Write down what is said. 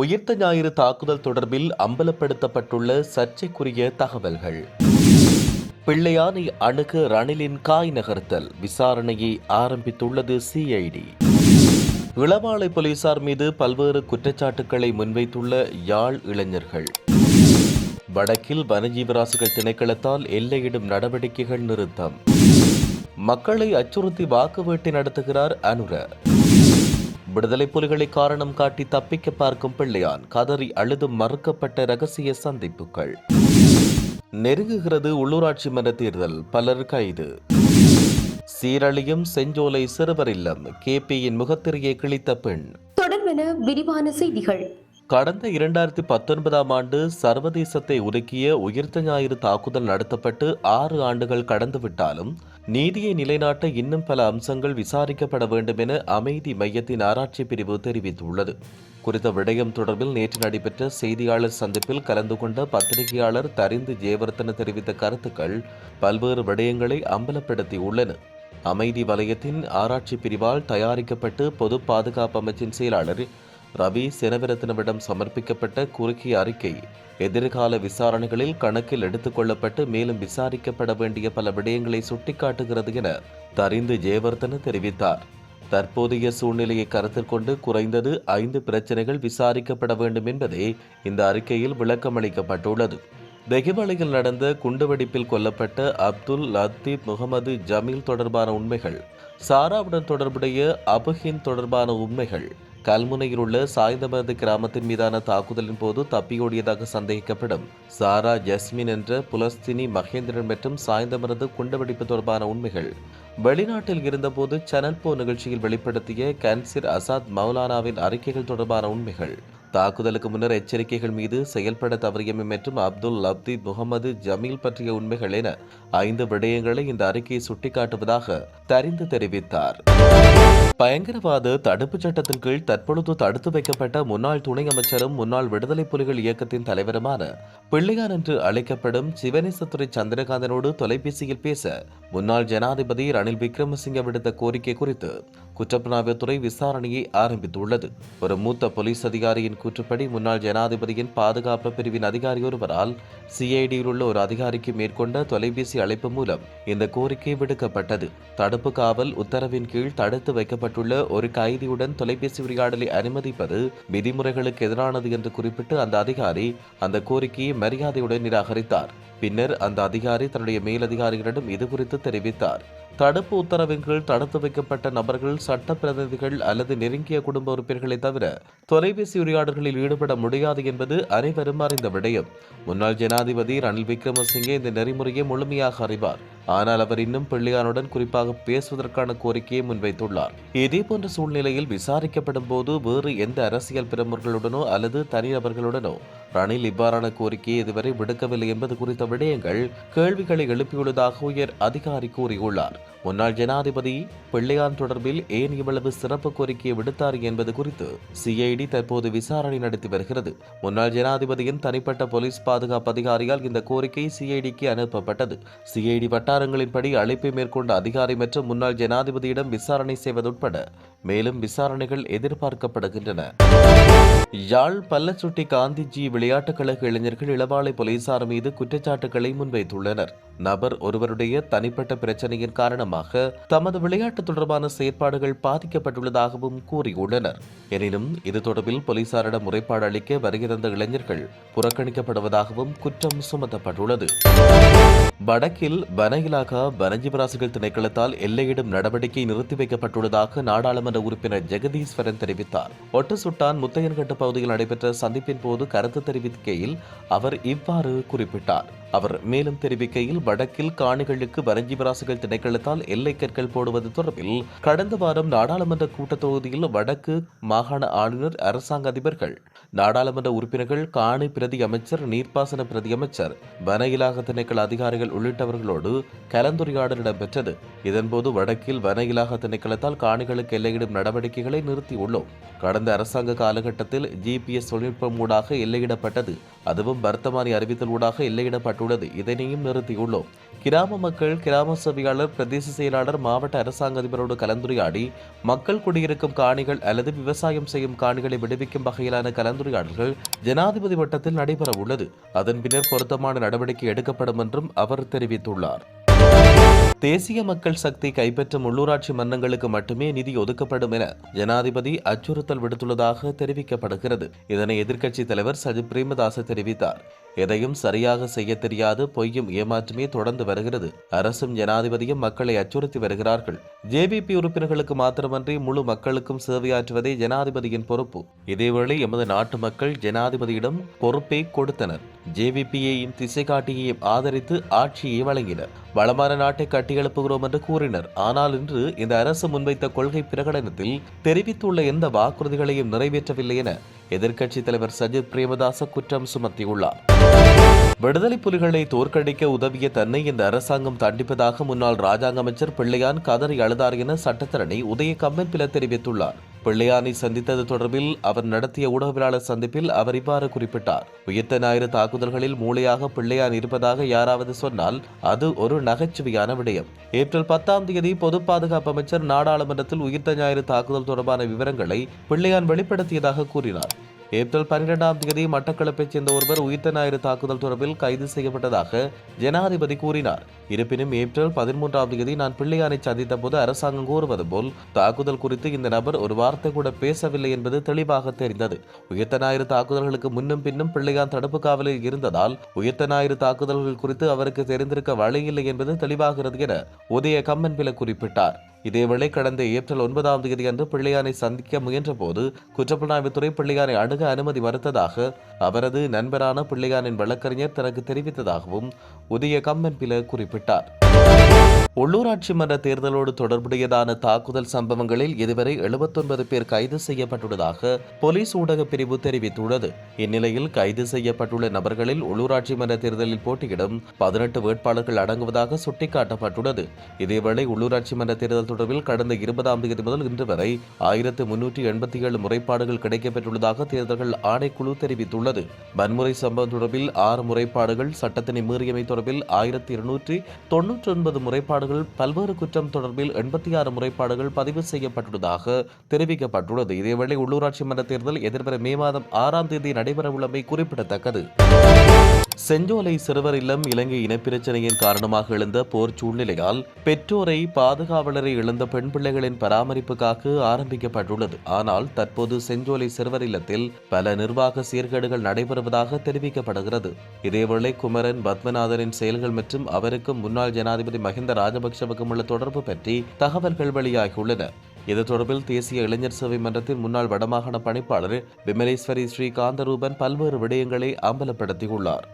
உயிர்த்த ஞாயிறு தாக்குதல் தொடர்பில் அம்பலப்படுத்தப்பட்டுள்ள சர்ச்சைக்குரிய தகவல்கள். பிள்ளையானை அணுக ரணிலின் காய் நகர்த்தல் விசாரணையை ஆரம்பித்துள்ளது சிஐடி இளவாலை போலீசார் மீது பல்வேறு குற்றச்சாட்டுக்களை முன்வைத்துள்ள யாழ் இளைஞர்கள். வடக்கில் வனஜீவராசிகள் திணைக்களத்தால் எல்லையிடும் நடவடிக்கைகள் நிறுத்தம். மக்களை அச்சுறுத்தி வாக்கு வேட்டை நடத்துகிறார் அனுர. விடுதலை புலிகளை காரணம் காட்டி தப்பிக்க பார்க்கும் பிள்ளையான் கதறி அழுது மறுக்கப்பட்ட ரகசிய சந்திப்புகள். நெருங்குகிறது உள்ளூராட்சி மன்ற தேர்தல் பலர் கைது. சீரழியும் செஞ்சோலை சிறுவர் இல்லம் கேபியின் முகத்திரையை கிழித்த பெண். தொடர்பென விரிவான செய்திகள். கடந்த இரண்டாயிரத்தி பத்தொன்பதாம் ஆண்டு சர்வதேசத்தை உருக்கிய உயிர்த்த ஞாயிறு தாக்குதல் நடத்தப்பட்டு ஆறு ஆண்டுகள் கடந்துவிட்டாலும் நீதியை நிலைநாட்ட இன்னும் பல அம்சங்கள் விசாரிக்கப்பட வேண்டும் என அமைதி மையத்தின் ஆராய்ச்சி பிரிவு தெரிவித்துள்ளது. குறித்த விடயம் தொடர்பில் நேற்று நடைபெற்ற செய்தியாளர் சந்திப்பில் கலந்து கொண்ட பத்திரிகையாளர் தரிந்து ஜெயவர்த்தன தெரிவித்த கருத்துக்கள் பல்வேறு விடயங்களை அம்பலப்படுத்தியுள்ளன. அமைதி வலயத்தின் ஆராய்ச்சி பிரிவால் தயாரிக்கப்பட்டு பொது பாதுகாப்பு அமைச்சின் செயலாளர் ரவி செனவிரத்தினவிடம் சமர்ப்பிக்கப்பட்ட குறுகிய அறிக்கை எதிர்கால விசாரணைகளில் கணக்கில் எடுத்துக்கொள்ளப்பட்டு மேலும் விசாரிக்கப்பட வேண்டிய பல விடயங்களை சுட்டிக்காட்டுகிறது என தரிந்து ஜெயவர்தன தெரிவித்தார். தற்போதைய சூழ்நிலையை கருத்தில் கொண்டு குறைந்தது ஐந்து பிரச்சனைகள் விசாரிக்கப்பட வேண்டும் என்பதே இந்த அறிக்கையில் விளக்கமளிக்கப்பட்டுள்ளது. வெகுமலையில் நடந்த குண்டுவெடிப்பில் கொல்லப்பட்ட அப்துல் லத்தீப் முகமது ஜமீல் தொடர்பான உண்மைகள் சாராவுடன் தொடர்புடைய அபுஹின் தொடர்பான உண்மைகள் கல்முனையில் உள்ள சாய்ந்தமரது கிராமத்தின் மீதான தாக்குதலின் போது தப்பியோடியதாக சந்தேகிக்கப்படும் சாரா ஜஸ்மின் என்ற புலஸ்தினி மகேந்திரன் மற்றும் சாய்ந்தமரது குண்டுவெடிப்பு தொடர்பான உண்மைகள். வெளிநாட்டில் இருந்தபோது சேனல் போ நிகழ்ச்சியில் வெளிப்படுத்திய கன்சிர் அசாத் மௌலானாவின் அறிக்கைகள் தொடர்பான உண்மைகள். தாக்குதலுக்கு முன்னர் எச்சரிக்கைகள் மீது செயல்பட தவறியமை மற்றும் அப்துல் லப்தி முகமது ஜமீல் பற்றிய உண்மைகள் என ஐந்து விடயங்களை இந்த அறிக்கையை சுட்டிக்காட்டுவதாக தரிந்து தெரிவித்தார். பயங்கரவாத தடுப்புச் சட்டத்தின் கீழ் தற்பொழுது தடுத்து வைக்கப்பட்ட முன்னாள் துணை அமைச்சரும் முன்னாள் விடுதலை புலிகள் இயக்கத்தின் தலைவருமான பிள்ளையார் என்று அழைக்கப்படும் சிவனேசத்துறை சந்திரகாந்தனோடு தொலைபேசியில் பேச முன்னாள் ஜனாதிபதி ரணில் விக்ரமசிங்க விடுத்த கோரிக்கை குறித்து குற்றப்புலனாய்வுத்துறை விசாரணையை ஆரம்பித்துள்ளது. ஒரு மூத்த போலீஸ் அதிகாரியின் கூற்றுப்படி முன்னாள் ஜனாதிபதியின் பாதுகாப்பு பிரிவின் அதிகாரி ஒருவரால் சிஐடியில் உள்ள ஒரு அதிகாரிக்கு மேற்கொண்ட தொலைபேசி அழைப்பு மூலம் இந்த கோரிக்கை விடுக்கப்பட்டது. தடுப்பு காவல் உத்தரவின் கீழ் தடுத்து வைக்கப்பட்டுள்ள ஒரு கைதியுடன் தொலைபேசி உரையாடலை அனுமதிப்பது விதிமுறைகளுக்கு எதிரானது என்று குறிப்பிட்டு அந்த அதிகாரி அந்த கோரிக்கையை மரியாதையுடன் நிராகரித்தார். பின்னர் அந்த அதிகாரி தன்னுடைய மேலதிகாரிகளிடம் இது குறித்து தெரிவித்தார். தடுப்பு உத்தரவின் கீழ் தடுத்து வைக்கப்பட்ட நபர்கள் சட்ட பிரதிநிதிகள் அல்லது நெருங்கிய குடும்ப உறுப்பினர்களை தவிர தொலைபேசி உரையாடல்களில் ஈடுபட முடியாது என்பது அனைவரும் அறிந்த விடயம். முன்னாள் ஜனாதிபதி ரணில் விக்ரமசிங்கே இந்த நெறிமுறையை முழுமையாக அறிவார். ஆனால் அவர் இன்னும் பிள்ளையானுடன் குறிப்பாக பேசுவதற்கான கோரிக்கையை முன்வைத்துள்ளார். இதேபோன்ற சூழ்நிலையில் விசாரிக்கப்படும் போது வேறு எந்த அரசியல் பிரமுகர்களுடனோ அல்லது தனிநபர்களுடனோ ரணில் இவ்வாறான கோரிக்கையை இதுவரை விடுக்கவில்லை என்பது குறித்த விடயங்கள் கேள்விகளை எழுப்பியுள்ளதாக உயர் அதிகாரி கூறியுள்ளார். முன்னாள் ஜனாதிபதி பிள்ளையான் தொடர்பில் ஏன் இவ்வளவு சிறப்பு கோரிக்கையை விடுத்தார் என்பது குறித்து சிஐடி தற்போது விசாரணை நடத்தி வருகிறது. முன்னாள் ஜனாதிபதியின் தனிப்பட்ட போலீஸ் பாதுகாப்பு அதிகாரியால் இந்த கோரிக்கை சிஐடிக்கு அனுப்பப்பட்டது. சிஐடி வட்டாரங்களின்படி அழைப்பை மேற்கொண்ட அதிகாரி மற்றும் முன்னாள் ஜனாதிபதியிடம் விசாரணை செய்வதுட்பட மேலும் விசாரணைகள் எதிர்பார்க்கப்படுகின்றன. யாழ் பல்லச்சுட்டி காந்திஜி விளையாட்டுக் கழக இளைஞர்கள் இளவாலை போலீசார் மீது குற்றச்சாட்டுகளை முன்வைத்துள்ளனர். நபர் ஒருவருடைய தனிப்பட்ட பிரச்சனையின் காரணமாக தமது விளையாட்டு தொடர்பான செயற்பாடுகள் பாதிக்கப்பட்டுள்ளதாகவும் கூறியுள்ளனர். எனினும் இது தொடர்பில் போலீசாரிடம் முறைப்பாடு அளிக்க வருகிறந்த இளைஞர்கள் புறக்கணிக்கப்படுவதாகவும் குற்றம் சுமத்தப்பட்டுள்ளது. வடக்கில் வன இலாகா வனஜீவராசிகள் திணைக்களத்தால் எல்லையிடும் நடவடிக்கை நிறுத்தி வைக்கப்பட்டுள்ளதாக நாடாளுமன்ற உறுப்பினர் ஜெகதீஸ்வரன் தெரிவித்தார். ஒட்டுசுட்டான் முத்தையன்கட்டு பகுதியில் நடைபெற்ற சந்திப்பின் போது கருத்து தெரிவிக்கையில் அவர் இவ்வாறு குறிப்பிட்டார். அவர் மேலும் தெரிவிக்கையில் வடக்கில் காணிகளுக்கு வனஜீவராசிகள் திணைக்களத்தால் எல்லை கற்கள் போடுவது தொடர்பில் கடந்த வாரம் நாடாளுமன்ற கூட்டத் தொகுதியில் வடக்கு மாகாண ஆளுநர் அரசாங்க அதிபர்கள் நாடாளுமன்ற உறுப்பினர்கள் காணி பிரதி அமைச்சர் நீர்ப்பாசன பிரதி அமைச்சர் வன இலாக திணைக்கள அதிகாரிகள் உள்ளிட்டவர்களோடு கலந்துரையாடல் இடம்பெற்றது. இதன்போது வடக்கில் வன இலாக திணைக்களத்தால் காணிகளுக்கு எல்லையிடும் நடவடிக்கைகளை நிறுத்தியுள்ளோம். கடந்த அரசாங்க காலகட்டத்தில் ஜிபிஎஸ் தொழில்நுட்பம் ஊடாக எல்லையிடப்பட்டது. அதுவும் வர்த்தமானி அறிவித்தல் ஊடாக எல்லையிடப்பட்டு அறிவிக்கப்பட்டுள்ளது இதனையும் நிறுத்தியுள்ளோம். கிராம மக்கள் கிராம சபையாளர் பிரதேச செயலாளர் மாவட்ட அரசாங்க அதிபரோடு கலந்துரையாடி மக்கள் குடியிருக்கும் காணிகள் அல்லது விவசாயம் செய்யும் காணிகளை விடுவிக்கும் வகையிலான கலந்துரையாடல்கள் ஜனாதிபதி வட்டத்தில் நடைபெறவுள்ளது. அதன் பின்னர் பொருத்தமான நடவடிக்கை எடுக்கப்படும் என்றும் அவர் தெரிவித்துள்ளார். தேசிய மக்கள் சக்தி கைப்பற்றும் உள்ளூராட்சி மன்றங்களுக்கு மட்டுமே நிதி ஒதுக்கப்படும் என ஜனாதிபதி அச்சுறுத்தல் விடுத்துள்ளதாக தெரிவிக்கப்படுகிறது. இதனை எதிர்க்கட்சித் தலைவர் சஜித் பிரேமதாச தெரிவித்தார். எதையும் சரியாக செய்ய தெரியாது பொய்யும் ஏமாற்றமே தொடர்ந்து வருகிறது. அரசும் ஜனாதிபதியும் மக்களை அச்சுறுத்தி வருகிறார்கள். ஜேபிபி உறுப்பினர்களுக்கு மாத்திரமன்றி முழு மக்களுக்கும் சேவையாற்றுவதே ஜனாதிபதியின் பொறுப்பு. இதேவேளை எமது நாட்டு மக்கள் ஜனாதிபதியிடம் பொறுப்பை கொடுத்தனர். ஜேவிபியையும் திசைகாட்டியையும் ஆதரித்து ஆட்சியை வழங்கினர். வளமான நாட்டை கட்டியெழுப்புகிறோம் என்று கூறினர். ஆனால் இன்று இந்த அரசு முன்வைத்த கொள்கை பிரகடனத்தில் தெரிவித்துள்ள எந்த வாக்குறுதிகளையும் நிறைவேற்றவில்லை என எதிர்க்கட்சித் தலைவர் சஜித் பிரேமதாச குற்றம் சுமத்தியுள்ளார். விடுதலை புலிகளை தோற்கடிக்க உதவிய தன்னை இந்த அரசாங்கம் தண்டிப்பதாக முன்னாள் ராஜாங்க அமைச்சர் பிள்ளையான் கதறி அழுதார் என சட்டத்தரணி உதய கம்மன்பில தெரிவித்துள்ளார். பிள்ளையானை சந்தித்தது தொடர்பில் அவர் நடத்திய ஊடகவியலாளர் சந்திப்பில் அவர் இவ்வாறு குறிப்பிட்டார். உயிர்த்த ஞாயிறு தாக்குதல்களில் மூளையாக பிள்ளையான் இருப்பதாக யாராவது சொன்னால் அது ஒரு நகைச்சுவையான விடயம். ஏப்ரல் பத்தாம் தேதி பொது பாதுகாப்பு அமைச்சர் நாடாளுமன்றத்தில் உயிர்த்த ஞாயிறு தாக்குதல் தொடர்பான விவரங்களை பிள்ளையான் வெளிப்படுத்தியதாக கூறினார். ஏப்ரல் பன்னிரெண்டாம் தேதி மட்டக்களப்பைச் சேர்ந்த ஒருவர் உயிர்த்த ஞாயிறு தாக்குதல் தொடர்பில் கைது செய்யப்பட்டதாக ஜனாதிபதி கூறினார். இருப்பினும் ஏப்ரல் பதிமூன்றாம் தேதி நான் பிள்ளையானை சந்தித்த போது அரசாங்கம் கூறுவது போல் தாக்குதல் குறித்து இந்த நபர் ஒரு வார்த்தை கூட பேசவில்லை என்பது தெளிவாக தெரிந்தது. உயிர்த்த ஞாயிறு தாக்குதல்களுக்கு முன்னும் பின்னும் பிள்ளையான் தடுப்பு காவலில் இருந்ததால் உயிர்த்த ஞாயிறு தாக்குதல்கள் குறித்து அவருக்கு தெரிந்திருக்க வழியில்லை என்பது தெளிவாகிறது என உதய கம்மன்பில குறிப்பிட்டார். இதேவேளை கடந்த ஏப்ரல் ஒன்பதாம் தேதி அன்று பிள்ளையானை சந்திக்க முயன்றபோது குற்றப்புலனாய்வுத்துறை பிள்ளையானை அணுக அனுமதி மறுத்ததாக அவரது நண்பரான பிள்ளையானின் வழக்கறிஞர் தனக்கு தெரிவித்ததாகவும் உதய கம்மன்பில குறிப்பிட்டார். உள்ளூராட்சி மன்ற தேர்தலோடு தொடர்புடையதான தாக்குதல் சம்பவங்களில் இதுவரை 79 பேர் கைது செய்யப்பட்டுள்ளதாக போலீஸ் ஊடக பிரிவு தெரிவித்துள்ளது. இந்நிலையில் கைது செய்யப்பட்டுள்ள நபர்களில் உள்ளூராட்சி மன்ற தேர்தலில் போட்டியிடும் பதினெட்டு வேட்பாளர்கள் அடங்குவதாக சுட்டிக்காட்டப்பட்டுள்ளது. இதேவேளை உள்ளூராட்சி மன்ற தேர்தல் தொடர்பில் கடந்த இருபதாம் தேதி முதல் இன்று வரை ஆயிரத்து முன்னூற்றி எண்பத்தி ஏழு முறைப்பாடுகள் கிடைக்கப்பெற்றுள்ளதாக தேர்தல்கள் ஆணைக்குழு தெரிவித்துள்ளது. வன்முறை சம்பவம் தொடர்பில் ஆறு முறைப்பாடுகள் சட்டத்தினை மீறியமை தொடர்பில் ஆயிரத்தி இருநூற்றி தொன்னூற்றி ஒன்பது முறைப்பாடு முறைப்பாடுகள் பல்வேறு குற்றம் தொடர்பில் எண்பத்தி ஆறு முறைப்பாடுகள் பதிவு செய்யப்பட்டுள்ளதாக தெரிவிக்கப்பட்டுள்ளது. இதேவேளை உள்ளூராட்சி மன்ற தேர்தல் எதிர்வரும் மே மாதம் ஆறாம் தேதி நடைபெறவுள்ளமை குறிப்பிடத்தக்கது. செஞ்சோலை சிறுவர் இல்லம் இலங்கை இனப்பிரச்சனையின் காரணமாக எழுந்த போர் சூழ்நிலையால் பெற்றோரை பாதுகாவலரை இழந்த பெண் பிள்ளைகளின் பராமரிப்புக்காக ஆரம்பிக்கப்பட்டுள்ளது. ஆனால் தற்போது செஞ்சோலை சிறுவர் இல்லத்தில் பல நிர்வாக சீர்கேடுகள் நடைபெறுவதாக தெரிவிக்கப்படுகிறது. இதேவேளை குமரன் பத்மநாதனின் செயல்கள் மற்றும் அவருக்கும் முன்னாள் ஜனாதிபதி மஹிந்த ராஜபக்ஷவுக்கும் உள்ள தொடர்பு பற்றி தகவல்கள் வெளியாகியுள்ளன. இது தொடர்பில் தேசிய இளைஞர் சேவை மன்றத்தின் முன்னாள் வடமாகாண பணிப்பாளர் விமலேஸ்வரி ஸ்ரீகாந்தரூபன் பல்வேறு விடயங்களை அம்பலப்படுத்தியுள்ளார்.